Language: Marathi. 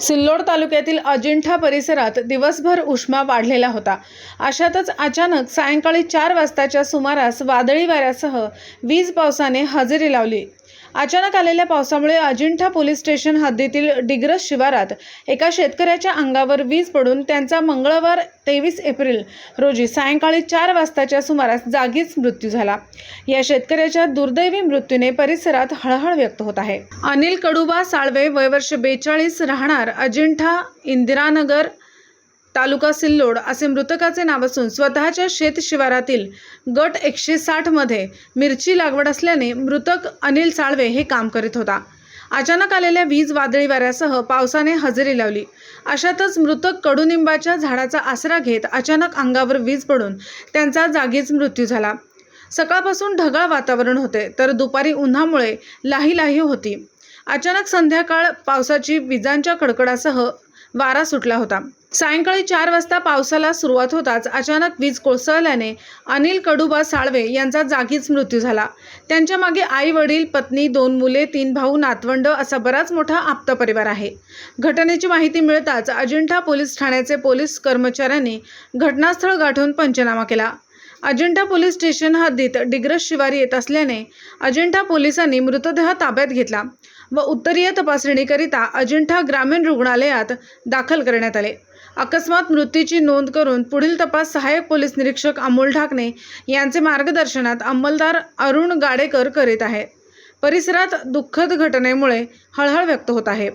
सिल्लोड तालुक्यातील अजिंठा परिसरात दिवसभर उष्मा वाढलेला होता. अशातच अचानक सायंकाळी चार वाजताच्या सुमारास वादळी वाऱ्यासह वीज पावसाने हजेरी लावली. अचानक आलेल्या पावसामुळे अजिंठा पोलीस स्टेशन हद्दीतील डिग्रस शिवारात एका शेतकऱ्याच्या अंगावर वीज पडून त्यांचा मंगळवार तेवीस एप्रिल रोजी सायंकाळी चार वाजताच्या सुमारास जागीच मृत्यू झाला. या शेतकऱ्याच्या दुर्दैवी मृत्यूने परिसरात हळहळ व्यक्त होत आहे. अनिल कडुबा साळवे वय वर्ष बेचाळीस राहणार अजिंठा इंदिरानगर तालुका सिल्लोड असे मृतकाचे नाव असून स्वतःच्या शेत शिवारातील गट एकशे साठमध्ये मिरची लागवड असल्याने मृतक अनिल साळवे हे काम करीत होता. अचानक आलेल्या वीज वादळी वाऱ्यासह पावसाने हजेरी लावली. अशातच मृतक कडुनिंबाच्या झाडाचा आसरा घेत अचानक अंगावर वीज पडून त्यांचा जागीच मृत्यू झाला. सकाळपासून ढगाळ वातावरण होते तर दुपारी उन्हामुळे लाही लाही होती. अचानक संध्याकाळ पावसाची विजांच्या कडकडासह वारा सुटला होता. सायंकाळी चार वाजता पावसाला सुरुवात होताच अचानक वीज कोसळल्याने अनिल कडुबा साळवे यांचा जागीच मृत्यू झाला. त्यांच्या मागे आई वडील पत्नी दोन मुले तीन भाऊ नातवंड असा बराच मोठा आप्त परिवार आहे. घटनेची माहिती मिळताच अजिंठा पोलीस ठाण्याचे पोलीस कर्मचाऱ्यांनी घटनास्थळ गाठून पंचनामा केला. अजिंठा पोलीस स्टेशन हद्दीत डिग्रस शिवारी येत असल्याने अजिंठा पोलिसांनी मृतदेह ताब्यात घेतला व उत्तरीय तपासणीकरिता अजिंठा ग्रामीण रुग्णालयात दाखल करण्यात आले. अकस्मात मृत्यूची नोंद करून पुढील तपास सहाय्यक पोलीस निरीक्षक अमोल ढाकणे यांचे मार्गदर्शनात अंमलदार अरुण गाडेकर करीत आहे. परिसरात दुःखद घटनेमुळे हळहळ व्यक्त होत आहे.